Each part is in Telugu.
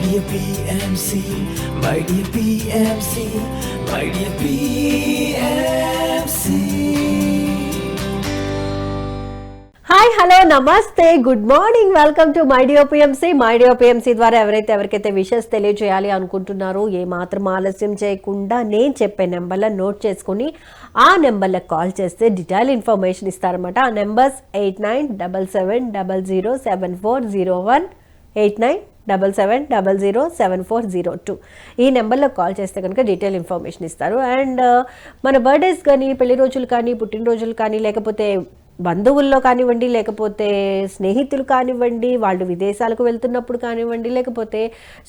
dear PMC, my dear PMC, my dear PMC. Hi hello నమస్తే good morning welcome to my dear PMC my dear PMC ద్వారా ఎవరైతే ఎవరికైతే విషెస్ తెలియజేయాలి అనుకుంటున్నారో ఏ మాత్రం ఆలస్యం చేయకుండా నేను చెప్పే నెంబర్లో నోట్ చేసుకుని ఆ నెంబర్లకు కాల్ చేస్తే డీటెయిల్ ఇన్ఫర్మేషన్ ఇస్తారన్నమాట ఆ numbers eight nine double seven double zero seven four zero one eight nine double seven double zero seven four zero two. ఈ నెంబర్లో కాల్ చేస్తే కనుక డీటెయిల్ ఇన్ఫర్మేషన్ ఇస్తారు. అండ్ uh, మన బర్త్డేస్ కానీ పెళ్ళి రోజులు కానీ పుట్టినరోజులు కానీ లేకపోతే బంధువుల్లో కానివ్వండి లేకపోతే స్నేహితులు కానివ్వండి వాళ్ళు విదేశాలకు వెళ్తున్నప్పుడు కానివ్వండి లేకపోతే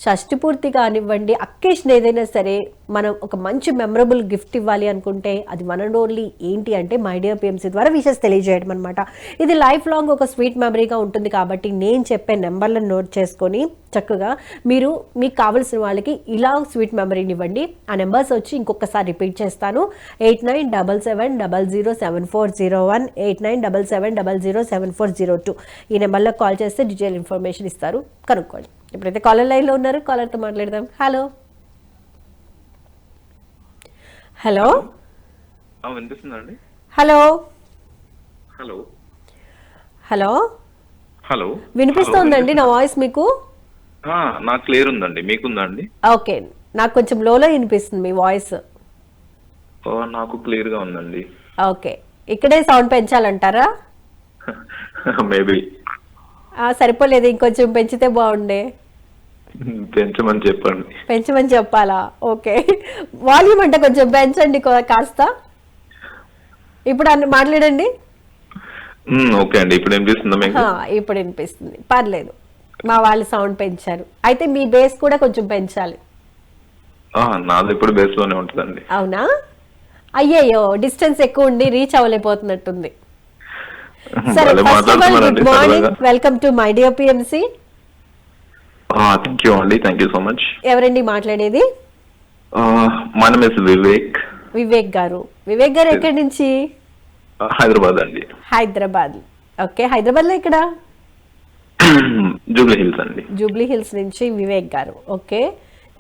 షష్టి పూర్తి కానివ్వండి అకేషన్ ఏదైనా సరే మనం ఒక మంచి మెమరబుల్ గిఫ్ట్ ఇవ్వాలి అనుకుంటే అది వన్ అండ్ ఓన్లీ ఏంటి అంటే మై డియర్ పిఎంసీ ద్వారా విషెస్ తెలియజేయడం అనమాట ఇది లైఫ్ లాంగ్ ఒక స్వీట్ మెమరీగా ఉంటుంది కాబట్టి నేను చెప్పే నెంబర్లను నోట్ చేసుకొని చక్కగా మీరు మీకు కావలసిన వాళ్ళకి ఇలా స్వీట్ మెమరీని ఇవ్వండి. ఆ నెంబర్స్ వచ్చి ఇంకొకసారి రిపీట్ చేస్తాను. Eight nine double seven double zero seven four zero one eight nine double seven double zero seven four zero two ఈ నెంబర్లో కాల్ చేస్తే డీటెయిల్ ఇన్ఫర్మేషన్ ఇస్తారు. కనుక్కోండి. ఇప్పుడైతే కాలర్ లైన్లో ఉన్నారు కాలర్తో మాట్లాడదాం. Hello hello? వినిపిస్తుందండి? హలో? హలో? హలో? హలో? వినిపిస్తోందండి నా వాయిస్ మీకు? నాకు క్లియర్ ఉందండి. మీకుందా అండి? ఓకే. నాకు కొంచెం లోలో వినిపిస్తుంది మీ వాయిస్. నాకు క్లియర్గా ఉందండి. ఓకే. ఇక్కడే సౌండ్ పెంచాలంటారా? మేబీ. సరిపోలేదు. ఇంకొంచెం పెంచితే బాగుండే. పెంచమని చెప్పండి. పెంచమని చెప్పాలా? ఓకే. వాల్యూమ్ అంటే కొంచెం పెంచండి కాస్త. ఇప్పుడు అన్న మాట్లాడండి. ఓకే అండి. ఇప్పుడు వినిపిస్తుందా ఇప్పుడు వినిపిస్తుంది. పర్లేదు. మా వాళ్ళు సౌండ్ పెంచారు. అయితే మీ బేస్ కూడా కొంచెం పెంచాలి. నాది ఇప్పుడు బేస్లోనే ఉంటుందండి. అవునా? అయ్యయ్యో డిస్టెన్స్ ఎక్కువ ఉండి రీచ్ అవ్వలేకపోతున్నట్టుంది. సరే first of all good morning welcome to my dear PMC thank you అండి థ్యాంక్ యూ సో మచ్ ఎవరండి మాట్లాడేది? మన మిస్ వివేక్ వివేక్ గారు. వివేక్ గారు ఎక్కడి నుంచి? హైదరాబాద్ అండి. హైదరాబాద్ ఓకే హైదరాబాద్లో ఇక్కడ జూబ్లీ హిల్స్ అండి. జూబ్లీ హిల్స్ నుంచి వివేక్ గారు. ఓకే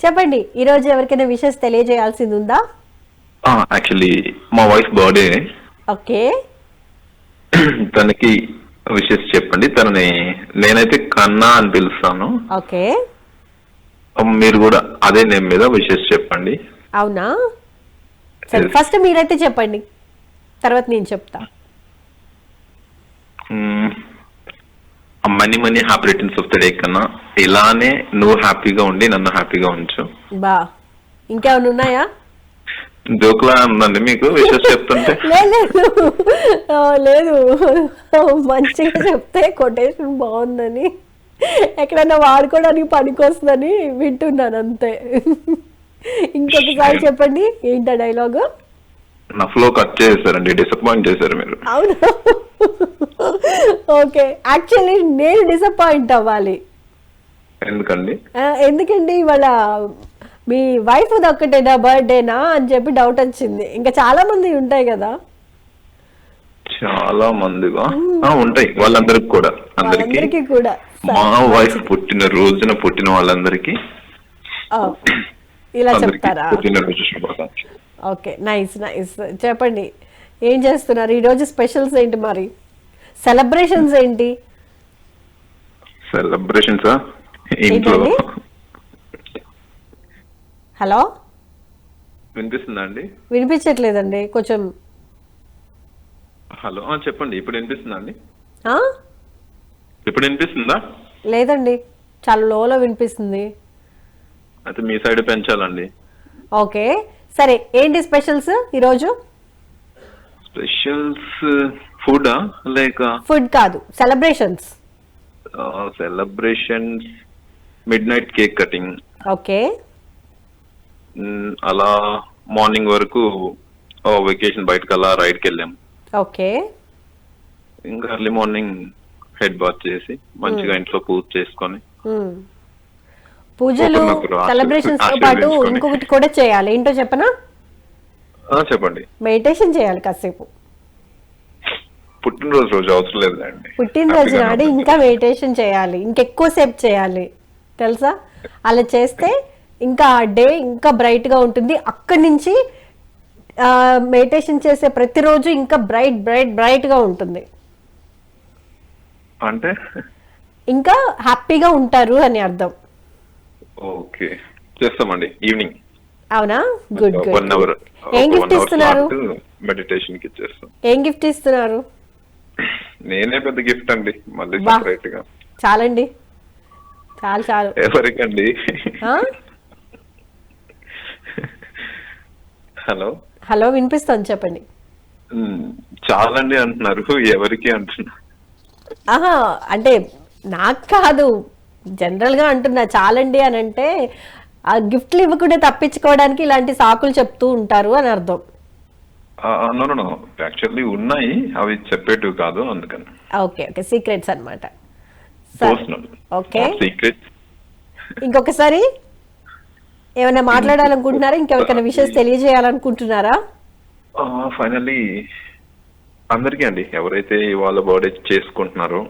చెప్పండి ఈరోజు ఎవరికైనా విషెస్ తెలియజేయాల్సింది ఉందా? యాక్చువల్లీ మా వైఫ్ బర్త్డే ఓకే తనకి విషెస్ చెప్పండి. తనని నేనైతే కన్నా అని పిలుస్తాను. ఓకే. మీరు కూడా అదే నేమ్ మీద విషెస్ చెప్పండి. అవునా? సరే. ఫస్ట్ మీరైతే చెప్పండి. తర్వాత నేను చెప్తా. Many many happy returns of the day కన్నా ఇలానే నువ్వు హ్యాపీగా ఉండి నన్ను హ్యాపీగా ఉంచు. బా. ఇంకేమైనా ఉన్నాయా? జోక్లా ఉందండి మీకు? విషెస్ చెప్తుంటే? లేదు మంచిగా చెప్తే కొటేషన్ బాగుందని. ఎక్కడైనా వాడుకోవడానికి పనికొస్తుందని వింటున్నాను అంతే. ఇంకొకసారి చెప్పండి ఏంటా డైలాగు? నా ఫ్లో కట్ చేశారండి డిసప్పాయింట్ చేశారు మీరు. అవును? ఓకే యాక్చువల్లీ నేను డిసప్పాయింట్ అవ్వాలి. ఎందుకండి? ఎందుకండి ఇవాళ మీ వైఫ్ ఒక్కటేనా బర్త్డేనా అని చెప్పి డౌట్ వచ్చింది. ఇంకా చాలా మంది ఉంటాయి కదా. చాలా మందిగా ఆ, ఉంటాయి. వాళ్ళందరికి కూడా. అందరికి. కూడా. మా వైఫ్ పుట్టిన రోజున పుట్టిన వాళ్ళందరికీ. ఇలా చెప్తారా? ఓకే. Nice nice. చెప్పండి. ఏం చేస్తున్నారు? ఈరోజు స్పెషల్స్ ఏంటి మరి? సెలబ్రేషన్స్ ఏంటి? సెలబ్రేషన్స్? ఇంట్లో? హలో? వినిపిస్తుందా అండి? వినిపించట్లేదండి కొంచెం. హలో ఆ, చెప్పండి ఇప్పుడు వినిపిస్తుందా అండి? ఆ? ఇప్పుడు వినిపిస్తుందా? లేదండి చాలా లోలో వినిపిస్తుంది. అయితే మీ సైడ్ పెంచాలండి. ఓకే సరే ఏంటి స్పెషల్స్ ఈరోజు? స్పెషల్స్ ఫుడా లేక? ఫుడ్ కాదు celebrations. Celebrations midnight cake cutting. Okay. అలా మార్నింగ్ వరకు వెకేషన్ బయటకు అలా రైడ్కి వెళ్ళాం ఓకే. ఇంకా ఎర్లీ మార్నింగ్ హెడ్ బాత్ చేసి మంచిగా ఇంట్లో పూజ చేసుకొని. పూజలు సెలబ్రేషన్స్తో పాటు. ఇంకొకటి కూడా చేయాలి. ఏంటో చెప్పనా? ఆ, చెప్పండి. మెడిటేషన్ చేయాలి కాసేపు. పుట్టినరోజు రోజు అవసరం లేదండి పుట్టినరోజు నాడు ఇంకా మెడిటేషన్ చేయాలి. ఇంకెక్కువ సేపు చేయాలి. తెలుసా? అలా చేస్తే ఇంకా ఆ డే ఇంకా బ్రైట్గా ఉంటుంది. అక్కడి నుంచి మెడిటేషన్ చేసే ప్రతిరోజు ఇంకా బ్రైట్ బ్రైట్ బ్రైట్గా ఉంటుంది. అంటే? ఇంకా హ్యాపీగా ఉంటారు అని అర్థం. ఓకే. చేస్తామండి. ఈవినింగ్. అవునా? గుడ్ గుడ్ అవర్ ఏం గిఫ్ట్ ఇస్తున్నారు? మెడిటేషన్కి ఇచ్చేస్తాం ఏం గిఫ్ట్ ఇస్తున్నారు? నేనే పెద్ద గిఫ్ట్ అండి. మళ్ళీ. సపరేట్గా చాలండి. చాలు చాలు. ఎవరికండి ఆ? హలో? హలో వినిపిస్తుంది చెప్పండి. చాలండి అంటున్నారు. ఎవరికి అంటున్నారు ఆహా అంటే నాకు కాదు. జనరల్గా అంటున్నా చాలండి అని అంటే ఆ గిఫ్ట్లు ఇవ్వకుండా తప్పించుకోవడానికి ఇలాంటి సాకులు చెప్తూ ఉంటారు అని అర్థం. యాక్చువల్లీ ఉన్నాయి. అవి చెప్పేటివి కాదు అందుకని. Okay okay. సీక్రెట్స్ అనమాట ఓకే. సీక్రెట్ ఇంకొకసారి. ఏమైనా మాట్లాడాలనుకుంటున్నారా? ఇంకెవరికైనా విషయం తెలియజేయాలనుకుంటున్నారా? ఫైనల్లీ అందరికీ అండి. ఎవరైతే వాళ్ళ బర్త్డే చేసుకుంటున్నారో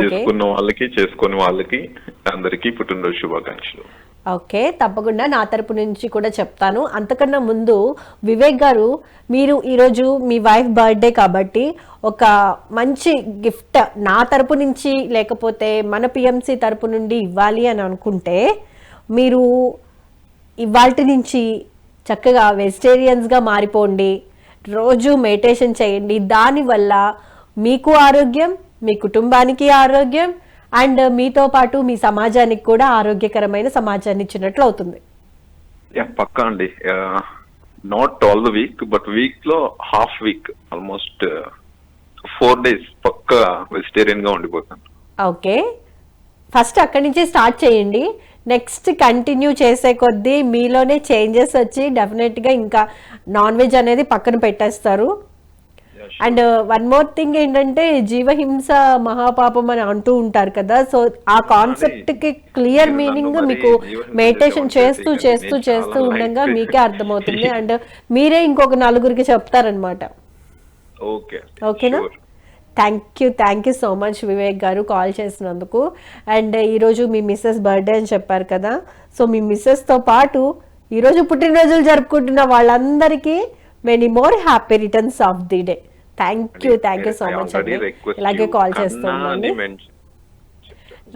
చేసుకున్న వాళ్ళకి చేసుకుని వాళ్ళకి అందరికీ పుట్టినరోజు శుభాకాంక్షలు. ఓకే తప్పకుండా నా తరపు నుంచి కూడా చెప్తాను. అంతకన్నా ముందు వివేక్ గారు మీరు ఈరోజు మీ వైఫ్ బర్త్డే కాబట్టి ఒక మంచి గిఫ్ట్ నా తరపు నుంచి లేకపోతే మన పిఎంసి తరపు నుండి ఇవ్వాలి అని అనుకుంటే మీరు ఇవాల్టి నుంచి చక్కగా వెజిటేరియన్స్గా మారిపోండి రోజు మెడిటేషన్ చేయండి. దానివల్ల మీకు ఆరోగ్యం మీ కుటుంబానికి ఆరోగ్యం అండ్ మీతో పాటు మీ సమాజానికి కూడా ఆరోగ్యకరమైన సమాజాన్ని ఇచ్చినట్లు అవుతుంది. పక్కా అండి. Not all the week but వీక్లో half week almost four days పక్కా వెజిటేరియన్గా ఉండిపోతాను. ఓకే. ఫస్ట్ అక్కడి నుంచి స్టార్ట్ చేయండి. నెక్స్ట్ కంటిన్యూ చేసే కొద్దీ మీలోనే చేంజెస్ వచ్చి డెఫినెట్గా ఇంకా నాన్ వెజ్ అనేది పక్కన పెట్టేస్తారు. అండ్ వన్ మోర్ థింగ్ ఏంటంటే జీవహింస మహాపాపం అని అంటూ ఉంటారు కదా. సో ఆ కాన్సెప్ట్కి క్లియర్ మీనింగ్ మీకు మెడిటేషన్ చేసే చేస్తూ చేస్తూ చేస్తూ ఉండగా మీకే అర్థమవుతుంది. అండ్ మీరే ఇంకొక నలుగురికి చెప్తారనమాట ఓకే ఓకేనా thank you thank you so much Vivek గారు కాల్ చేసినందుకు. అండ్ ఈరోజు మీ మిస్సెస్ బర్త్డే అని చెప్పారు కదా. సో మీ మిస్సెస్తో పాటు ఈరోజు పుట్టినరోజులు జరుపుకుంటున్న వాళ్ళందరికీ many more happy returns of the day thank you thank you so much అండి. ఇలాగే కాల్ చేస్తుండండి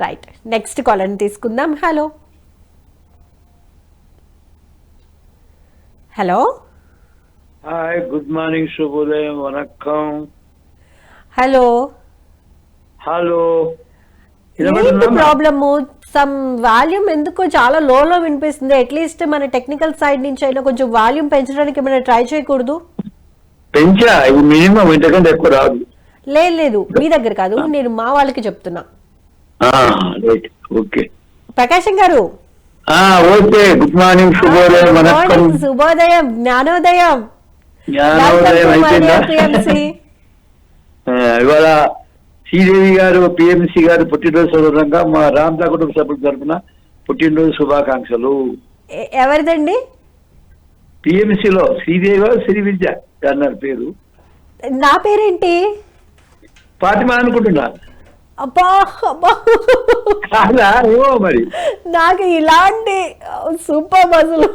రైట్ నెక్స్ట్ కాల్ అని తీసుకుందాం. Hello hello hi good morning శుభోదయం vanakkam hello. Hello? Problem? Some volume ఎందుకో చాలా లోలో వినిపిస్తుంది. అట్లీస్ట్ మన టెక్నికల్ సైడ్ నుంచి అయినా కొంచెం వాల్యూమ్ పెంచడానికి ఏమైనా ట్రై చేయకూడదు? పెంచా. మినిమం ఇంతకంటే ఎక్కువ రాదు. లేదు లేదు. మీ దగ్గర కాదు. నేను మా వాళ్ళకి చెప్తున్నా. ఓకే. ప్రకాశం గారు. ఓకే. గుడ్ మార్నింగ్ శుభోదయం శుభోదయం జ్ఞానోదయం. జ్ఞానోదయం ఇవాళ శ్రీదేవి గారు పిఎంసి గారు పుట్టినరోజు సందర్భంగా మా రామ్దా కుటుంబ సభ్యుల తరఫున పుట్టినరోజు శుభాకాంక్షలు. ఎవరిదండి? PMC లో శ్రీదేవి గారు శ్రీ విద్య అన్నారు పేరు. నా పేరేంటి? ఫాతిమా అనుకుంటున్నా. మరి. నాకు ఇలాంటి సూపర్ అసలు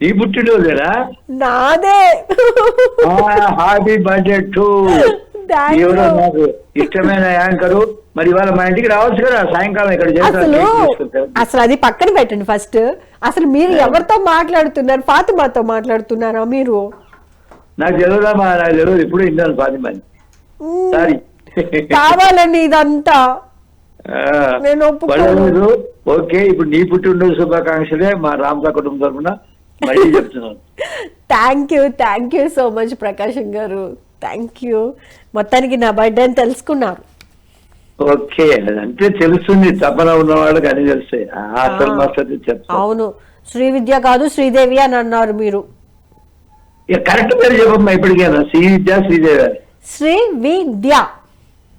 నీ పుట్టినరోజేనా నాదే. హ్యాపీ బర్త్డే టు ఎవరో. నాకు ఇష్టమైన యాంకరు. మరి ఇవాళ మా ఇంటికి రావచ్చు కదా సాయంకాలం ఇక్కడ చేస్తాను అసలు అది పక్కన పెట్టండి ఫస్ట్. అసలు మీరు ఎవరితో మాట్లాడుతున్నారు? ఫాతిమాతో మాట్లాడుతున్నారా మీరు? నాకు తెలియదా మా నాకు తెలియదు ఇప్పుడు విన్నాను ఫాతిమాని. సారీ కావాలండి ఇదంతా. నేను. ఓకే ఇప్పుడు నీ పుట్టినరోజు శుభాకాంక్షలే మా రామదా కుటుంబం తరఫున. మళ్ళీ చెప్తున్నాను. Thank you thank you so much Prakasam గారు. థ్యాంక్ యూ మొత్తానికి నా బర్త్డే అని తెలుసుకున్నారు. ఓకే అంటే తెలుస్తుంది తపన ఉన్న వాళ్ళకి అన్ని తెలుస్తాయి. ఆ, అసలు మస్తు చెప్తాను అవును. శ్రీ విద్య కాదు శ్రీదేవి అని అన్నారు మీరు. కరెక్ట్ పేరు చెప్పమ్మా ఇప్పటికేనా. Sri Vidya Sridevi Sri Vidya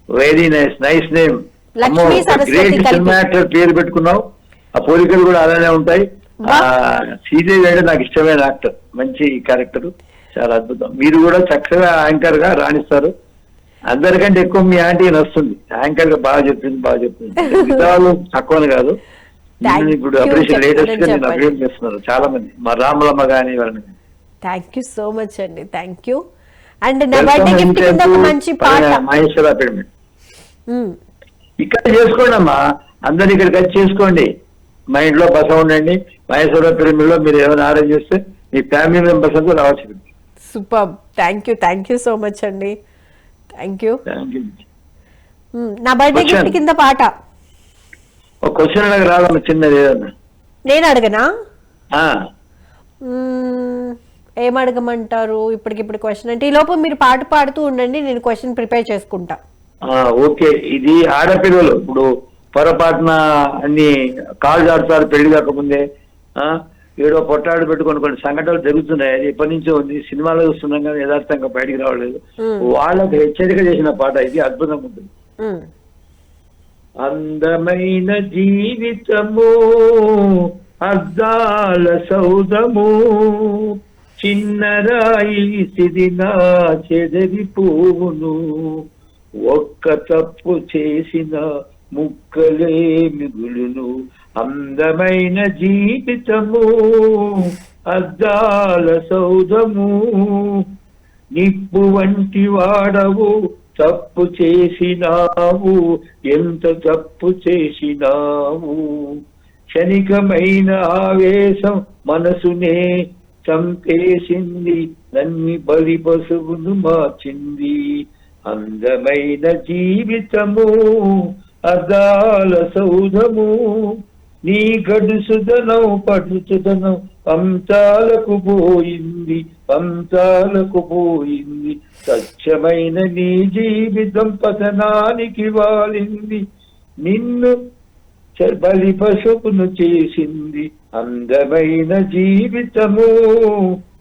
very nice nice name great. Cinema actor పేరు పెట్టుకున్నావు. ఆ పోలికలు కూడా అలానే ఉంటాయి. శ్రీదేవి అంటే నాకు ఇష్టమైన యాక్టర్. మంచి క్యారెక్టర్. చాలా అద్భుతం. మీరు కూడా చక్కగా యాంకర్గా రాణిస్తారు. అందరికంటే ఎక్కువ మీ ఆంటీ నచ్చుతుంది. యాంకర్గా బాగా చెప్తుంది బాగా చెప్తుంది వాళ్ళు తక్కువని కాదు. ఇప్పుడు అప్రిషియేట్ లేటెస్ట్గా నేను. అప్రిషియేట్ చేస్తున్నారు చాలా మంది. మా రామలమ్మ గాని వాళ్ళని. థ్యాంక్ యూ సో మచ్ అండి. థ్యాంక్ యూ అండ్ నా బర్త్డే గిఫ్ట్ కింద ఒక మంచి పాట. మహేశ్వర పిరమిడ్. మ్మ్. ఇక్కడ చేసుకోండి అమ్మా అందరు ఇక్కడికి వచ్చి చేసుకోండి. మా ఇంట్లో బస ఉండండి. మహేశ్వర పిరమిడ్లో మీరు ఏమైనా అరేంజ్ చేస్తే మీ ఫ్యామిలీ మెంబర్స్ అంతా రావచ్చు super. Thank you thank you so much అండి. థ్యాంక్ యూ మ్మ్. నా బర్త్డే గిఫ్ట్. కింద పాట. ఒక క్వశ్చన్ అడగ రాదమ్మా చిన్నది ఏదన్నా. నేను అడగనా? మ్మ్. ఏం అడగమంటారు? ఇప్పటికిప్పుడు క్వశ్చన్ అంటే ఈ లోపు మీరు పాట పాడుతూ ఉండండి నేను క్వశ్చన్ ప్రిపేర్ చేసుకుంటా. ఓకే. ఇది ఆడపిల్లలు ఇప్పుడు పొరపాటున అన్ని కాలు జాడుతారు పెళ్ళి కాకముందే. ఏడో పొట్టాడు పెట్టుకొని కొన్ని సంఘటనలు జరుగుతున్నాయి. అది ఎప్పటి నుంచో ఉంది. సినిమాలో చూస్తున్నాం కానీ యథార్థంగా బయటికి రావలేదు మ్మ్. వాళ్ళకి హెచ్చరిక చేసిన పాట ఇది అద్భుతంగా ఉంటుంది. అందమైన జీవితము అద్దాల సౌదము చిన్నరాయి సిదిన చెదరిపోవును ఒక్క తప్పు చేసిన ముక్కలే మిగులును. అందమైన జీవితము అద్దాల సౌదము నిప్పు వంటి వాడవు తప్పు చేసినావు ఎంత తప్పు చేసినావు? క్షణికమైన ఆవేశం మనసునే చంపేసింది నన్ని బలి పశువును మార్చింది. అందమైన జీవితము అద్దాల సౌధము నీ గడుసుదనం పడుచుదనం పంచాలకు పోయింది పంచాలకు పోయింది. స్వచ్ఛమైన నీ జీవితం పతనానికి వాలింది. నిన్ను చ- బలి పశువును చేసింది. అందమైన జీవితము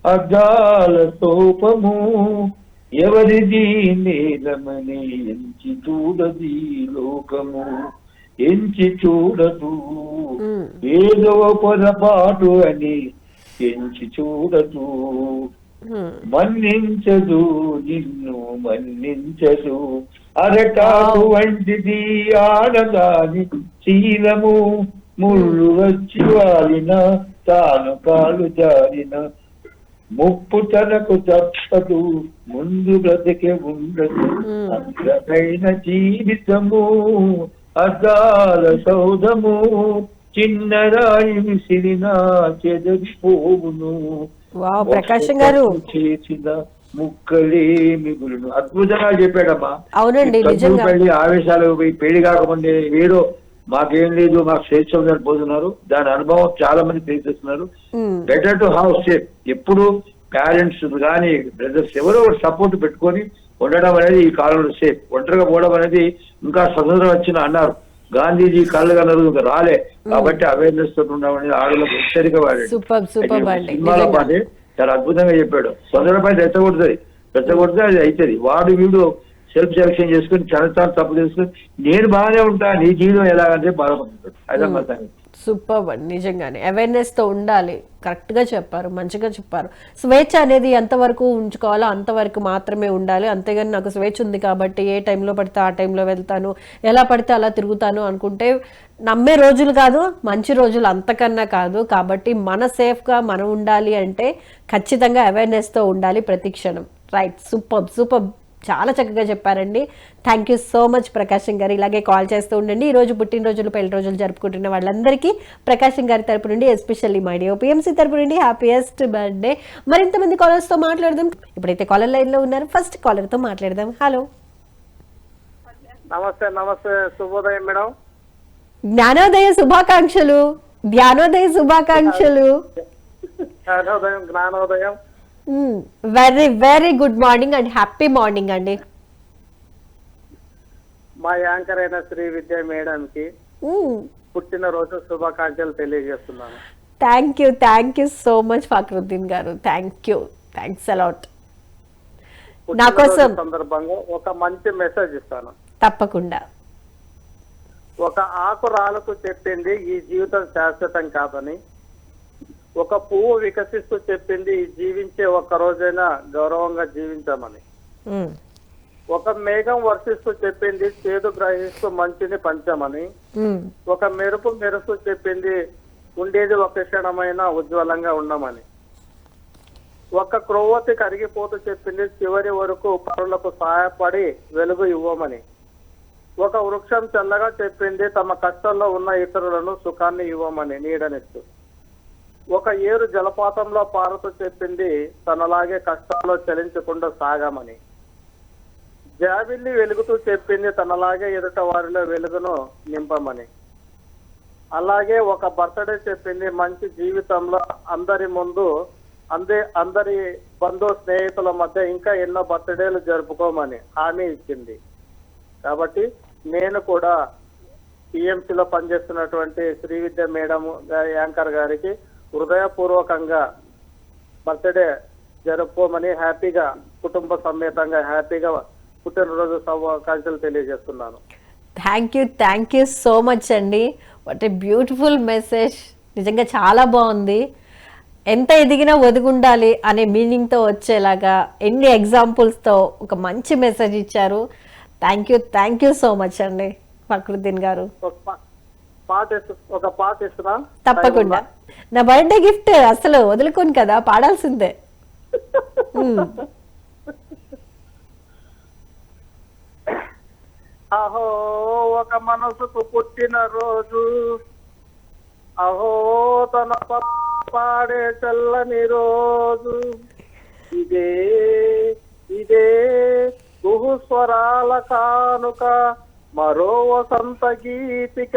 అద్దాల తోపము. ఎవరిది నేలమని ఎంచి చూడది లోకము. ఎంచి చూడదు. ఏదో పొరపాటు అని ఎంచి చూడదు. మన్నించదు నిన్ను మన్నించదు. అరటాకు వంటిది ఆడదాని శీలము ముళ్ళు వచ్చి వాలిన తాను కాలు జారిన. ముప్పు తనకు తప్పదు ముందు బ్రతికే ఉండదు. అందమైన జీవితము. అద్దాల సౌధము చిన్నరాయి విసిరిన చెదరిపోవును ప్రకాశం గారు. చేసిన ముక్కలే మిగులును. అద్భుతంగా చెప్పాడమ్మా. అవునండి. పెళ్ళి ఆవేశాలు పోయి పెళ్ళి కాకముందే ఏదో మాకేం లేదు మాకు స్వేచ్ఛ ఉందని పోతున్నారు దాని అనుభవం చాలా మంది తెలిసేస్తున్నారు మ్మ్. బెటర్ టు హౌస్ సేఫ్ ఎప్పుడు పేరెంట్స్ కానీ బ్రదర్స్ ఎవరో ఒకటి సపోర్ట్ పెట్టుకొని ఉండడం అనేది ఈ కాలంలో సేఫ్ ఒంటరిగా పోవడం అనేది ఇంకా స్వతంత్రం వచ్చిన అన్నారు. గాంధీజీ కళ్ళు ఇంకా రాలే. కాబట్టి అవేర్నెస్ తోటి ఉండడం అనేది ఆడలకు హెచ్చరిక వాడాడు. సినిమాలో. పాటే చాలా అద్భుతంగా చెప్పాడు. తొందరపై రెచ్చగొడుతుంది రెచ్చగొడితే అది అవుతుంది వాడు వీడు సెల్ఫ్ సెలక్షన్ చేసుకుని చాలా తప్పు చేసుకుని నేను బాగానే ఉంటా నీ జీవితం ఎలాగంటే బాధపడుతుంది అదే మా సూపర్ అండి నిజంగానే. అవేర్నెస్తో ఉండాలి. కరెక్ట్గా చెప్పారు మంచిగా చెప్పారు. స్వేచ్ఛ అనేది ఎంతవరకు ఉంచుకోవాలో అంతవరకు మాత్రమే ఉండాలి. అంతేగాని నాకు స్వేచ్ఛ ఉంది కాబట్టి ఏ టైంలో పడితే ఆ టైంలో వెళ్తాను ఎలా పడితే అలా తిరుగుతాను అనుకుంటే నమ్మే రోజులు కాదు మంచి రోజులు అంతకన్నా కాదు. కాబట్టి మన సేఫ్గా మనం ఉండాలి అంటే ఖచ్చితంగా అవేర్నెస్తో ఉండాలి ప్రతి క్షణం. Right super super. చాలా చక్కగా చెప్పారండి. Thank you so much Prakasam గారు ఇలాగే కాల్ చేస్తూ ఉండండి. ఈ రోజు పుట్టినరోజులు పెళ్ళి రోజులు జరుపుకుంటున్న వాళ్ళందరికీ ప్రకాశం గారి తరపు నుండి ఎస్పెషల్లీ మై డియో పిఎంసీ తరపు నుండి హ్యాపీయెస్ట్ బర్త్డే మరింతమంది కాలర్స్తో మాట్లాడదాం. ఇప్పుడైతే కాలర్ లైన్లో ఉన్నారు. ఫస్ట్ కాలర్తో మాట్లాడదాం. హలో నమస్తే నమస్తే. శుభోదయం మేడం. జ్ఞానోదయ శుభాకాంక్షలు. జ్ఞానోదయ శుభాకాంక్షలు. జ్ఞానోదయం జ్ఞానోదయం. Very very good morning and happy morning అండి మా యాంకర్ అయిన శ్రీ విద్య మేడంకి పుట్టినరోజు శుభాకాంక్షలు తెలియజేస్తున్నాను. Thank you thank you so much Fakruddin గారు. థ్యాంక్ యూ థ్యాంక్స్ అలాట్ నా కోసం సందర్భంగా ఒక మంచి మెసేజ్ ఇస్తాను. తప్పకుండా. ఒక ఆకు రాలకు చెప్పింది ఈ జీవితం శాశ్వతం కాదని. ఒక పువ్వు వికసిస్తూ చెప్పింది జీవించే ఒక్క రోజైనా గౌరవంగా జీవించామని. ఒక మేఘం వర్షిస్తూ చెప్పింది చేదు గ్రహిస్తూ మంచిని పంచమని. ఒక మెరుపు మెరుస్తూ చెప్పింది ఉండేది ఒక క్షణమైన ఉజ్వలంగా ఉండమని. ఒక క్రొవ్వతి కరిగిపోతూ చెప్పింది చివరి వరకు పరులకు సహాయపడి వెలుగు ఇవ్వమని. ఒక వృక్షం చల్లగా చెప్పింది తమ కష్టంలో ఉన్న ఇతరులను సుఖాన్ని ఇవ్వమని నీడనిస్తూ ఒక ఏరు జలపాతంలో పారుతూ చెప్పింది తనలాగే కష్టాల్లో చలించకుండా సాగమని. జాబిల్లి వెలుగుతూ చెప్పింది తనలాగే ఎదుట వారిలో వెలుగును నింపమని. అలాగే ఒక బర్త్డే చెప్పింది మంచి జీవితంలో అందరి ముందు అందే అందరి బంధు స్నేహితుల మధ్య ఇంకా ఎన్నో బర్త్డేలు జరుపుకోమని హామీ ఇచ్చింది. కాబట్టి నేను కూడా టీఎంసీలో పనిచేస్తున్నటువంటి శ్రీ విద్య మేడం యాంకర్ గారికి హృదయపూర్వకంగా బర్త్డే జరుపుకోమని హ్యాపీగా కుటుంబ సమేతంగా హ్యాపీగా పుట్టినరోజు శుభాకాంక్షలు తెలియజేస్తున్నాను. Thank you thank you so much అండి. వాట్ ఏ బ్యూటిఫుల్ మెసేజ్ నిజంగా చాలా బాగుంది. ఎంత ఎదిగినా ఒదిగుండాలి అనే మీనింగ్తో వచ్చేలాగా ఎన్ని ఎగ్జాంపుల్స్తో ఒక మంచి మెసేజ్ ఇచ్చారు. Thank you thank you so much అండి ఫక్రుద్దీన్ గారు. పాట ఒక పాట ఇస్తున్నా తప్పకుండా. నా బర్త్డే గిఫ్ట్ అసలు వదులుకోను కదా పాడాల్సిందే. అహో ఒక మనసుకు పుట్టిన రోజు. అహో తన పాడే చల్లని రోజు. ఇదే ఇదే కుహుస్వరాల కానుక మరో వసంత గీతిక.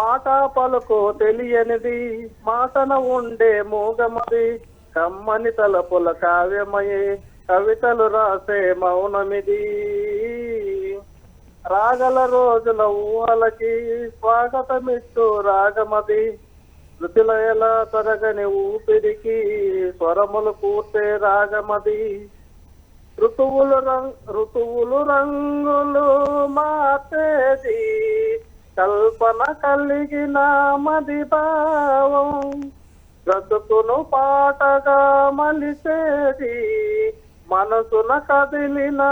మాట పలుకు తెలియనిది మాటన ఉండే మూగమది. కమ్మని తలపుల కావ్యమయే కవితలు రాసే మౌనమిది. రాగల రోజుల ఊహలకి స్వాగతమిస్తూ రాగమది. శృతిలయల తరగని ఊపిరికి స్వరములు కూర్చే రాగమది. ఋతువులు రం- ఋతువులు రంగులు మాతేది కల్పన కలిగిన మది భావం. బ్రతుకును పాటగా మలిసేది మనసున కదిలిన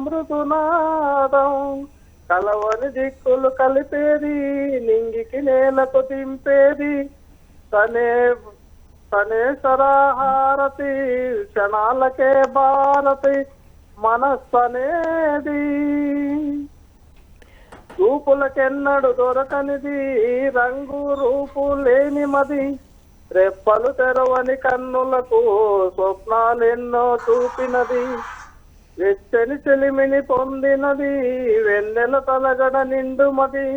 మృదునాదం. కలవని దిక్కులు కలిపేది నింగికి నేలకు దింపేది. తనే తనే సరాహారతి క్షణాలకే భారతి మనస్సనేది. చూపులకెన్నడు దొరకనిది. రంగు రూపు లేని మది. రెప్పలు తెరవని కన్నులకు స్వప్నాలెన్నో చూపినది. వెచ్చని చెలిమిని పొందినది. వెన్నెల తలగడ నిండుమది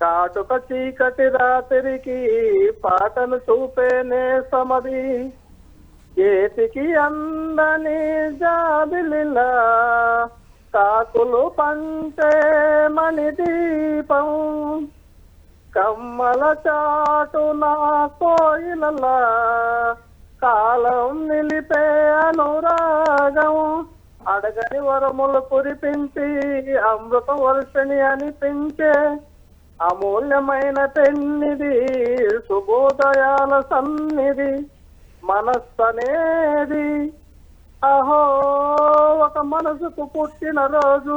కాటుక చీకటి రాత్రికి పాటలు చూపే నేసమది. చేతికి అందని జాబిలిలా కాకులు పంటే మణి దీపం కమ్మల చాటు నా కోయిలలా కాలం నిలిపే అనురాగం. అడగని వరములు కురిపించి అమృత వర్షిణి అనిపించే అమూల్యమైన పెన్నిది శుభోదయాల సన్నిధి మనస్సనేది. అహో ఒక మనసుకు పుట్టిన రోజు.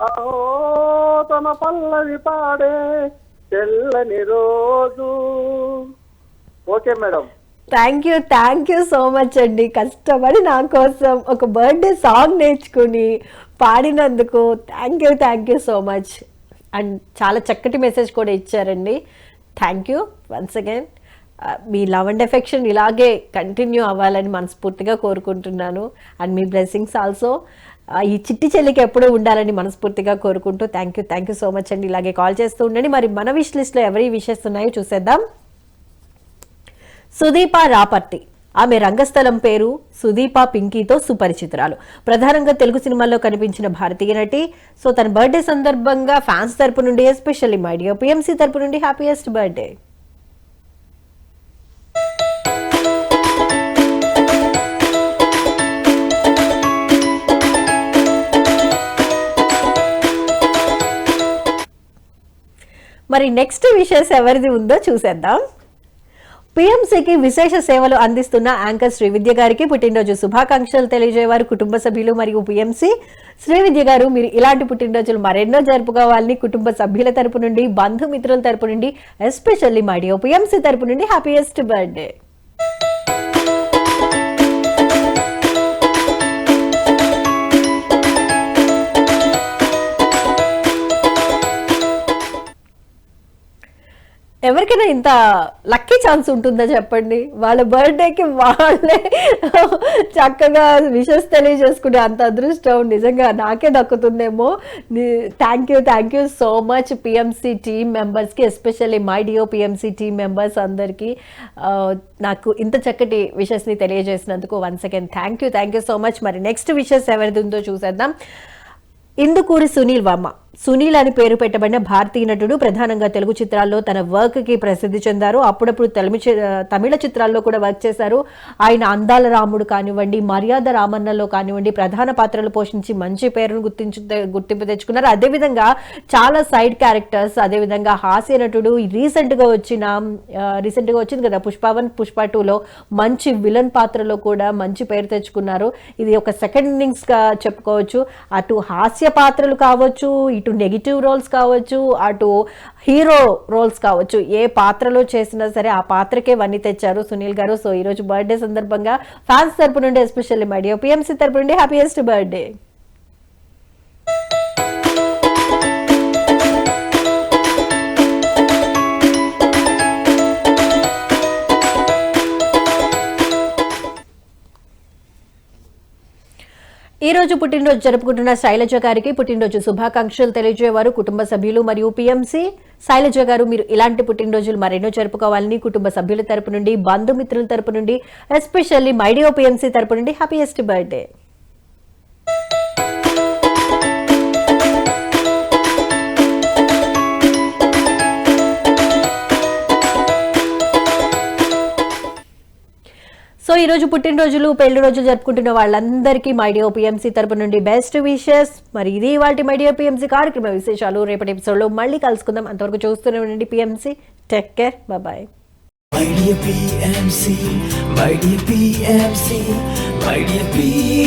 అహో తన పల్లవి పాడే తెల్లని రోజు. Okay madam. Thank you thank you so much అండి. కష్టపడి నా కోసం ఒక బర్త్డే సాంగ్ నేర్చుకుని పాడినందుకు thank you thank you so much and చాలా చక్కటి మెసేజ్ కూడా ఇచ్చారండి. థ్యాంక్ యూ వన్స్ అగైన్ మీ లవ్ అండ్ ఎఫెక్షన్ ఇలాగే కంటిన్యూ అవ్వాలని మనస్ఫూర్తిగా కోరుకుంటున్నాను. అండ్ మీ బ్లెస్సింగ్స్ ఆల్సో ఈ చిట్టి చెల్లికి ఎప్పుడూ ఉండాలని మనస్ఫూర్తిగా కోరుకుంటూ thank you thank you so much అండి. ఇలాగే కాల్ చేస్తూ ఉండండి. మరి మన విష్ లిస్ట్లో ఎవరి విషెస్ ఉన్నాయో చూసేద్దాం. సుదీప రాపర్తి. ఆమె రంగస్థలం పేరు సుదీప పింకీతో సుపరిచితురాలు. ప్రధానంగా తెలుగు సినిమాల్లో కనిపించిన భారతీయ నటి. సో తన బర్త్డే సందర్భంగా ఫ్యాన్స్ తరపు నుండి ఎస్పెషల్లీ మై డియర్ పిఎంసీ తరపు నుండి హ్యాపీయెస్ట్ బర్త్డే మరి నెక్స్ట్ విషయస్ ఎవరిది ఉందో చూసేద్దాం. పిఎంసీకి విశేష సేవలు అందిస్తున్న యాంకర్ శ్రీవిద్య గారికి పుట్టినరోజు శుభాకాంక్షలు తెలియజేవారు కుటుంబ సభ్యులు మరియు పిఎంసీ శ్రీవిద్య గారు మీరు ఇలాంటి పుట్టినరోజులు మరెన్నో జరుపుకోవాలని కుటుంబ సభ్యుల తరపు నుండి బంధుమిత్రుల తరపు నుండి ఎస్పెషల్లీ మడియో పిఎంసీ తరపు నుండి హ్యాపీయెస్ట్ బర్త్డే ఎవరికైనా ఇంత లక్కీ ఛాన్స్ ఉంటుందా చెప్పండి? వాళ్ళ బర్త్డేకి వాళ్ళే చక్కగా విషెస్ తెలియజేసుకునే అంత అదృష్టం నిజంగా నాకే దక్కుతుందేమో. Thank you thank you so much PMC team మెంబర్స్కి especially my dear PMC team members అందరికీ. నాకు ఇంత చక్కటి విషెస్ని తెలియజేసినందుకు once again thank you thank you so much మరి నెక్స్ట్ విషెస్ ఎవరిది ఉందో చూసేద్దాం. ఇందుకూరి సునీల్ వర్మ. సునీల్ అని పేరు పెట్టబడిన భారతీయ నటుడు ప్రధానంగా తెలుగు చిత్రాల్లో తన వర్క్కి ప్రసిద్ధి చెందారు. అప్పుడప్పుడు తెలుగు చి- తమిళ చిత్రాల్లో కూడా వర్క్ చేశారు. ఆయన అందాల రాముడు కానివ్వండి మర్యాద రామన్నలో కానివ్వండి ప్రధాన పాత్రలు పోషించి మంచి పేరును గుర్తించు గుర్తింపు తెచ్చుకున్నారు. అదేవిధంగా చాలా సైడ్ క్యారెక్టర్స్ అదేవిధంగా హాస్య నటుడు రీసెంట్గా వచ్చిన రీసెంట్గా వచ్చింది కదా పుష్పవన్ పుష్ప టూలో మంచి విలన్ పాత్రలో కూడా మంచి పేరు తెచ్చుకున్నారు. ఇది ఒక సెకండ్ ఇన్నింగ్స్గా చెప్పుకోవచ్చు. అటు హాస్య పాత్రలు కావచ్చు ఇటు నెగిటివ్ రోల్స్ కావచ్చు అటు హీరో రోల్స్ కావచ్చు ఏ పాత్రలో చేసినా సరే ఆ పాత్రకే వన్నీ తెచ్చారు సునీల్ గారు. సో ఈ రోజు బర్త్డే సందర్భంగా ఫ్యాన్స్ తరపు నుండి ఎస్పెషల్లీ మడియో పిఎంసీ తరపు నుండి హ్యాపీయెస్ట్ బర్త్డే ఈ రోజు పుట్టినరోజు జరుపుకుంటున్న శైలజ గారికి పుట్టినరోజు శుభాకాంక్షలు తెలియజేవారు కుటుంబ సభ్యులు మరియు పిఎంసి. శైలజ గారు మీరు ఇలాంటి పుట్టినరోజులు మరెన్నో జరుపుకోవాలని కుటుంబ సభ్యుల తరపు నుండి బంధుమిత్రుల తరపు నుండి ఎస్పెషల్లీ మైడియో పిఎంసి తరపు నుండి హ్యాపీయెస్ట్ బర్త్డే. ఈ రోజు పుట్టినరోజులు పెళ్ళి రోజులు జరుపుకుంటున్న వాళ్ళందరికీ మైడియో పిఎంసీ తరపు నుండి బెస్ట్ విషెస్ మరి ఇది వాటి మైడియో పిఎంసీ కార్యక్రమ విశేషాలు. రేపటి ఎపిసోడ్లో మళ్ళీ కలుసుకుందాం. అంతవరకు చూస్తూనే ఉండండి PMC take care bye My dear PMC, my dear PMC, my dear PMC.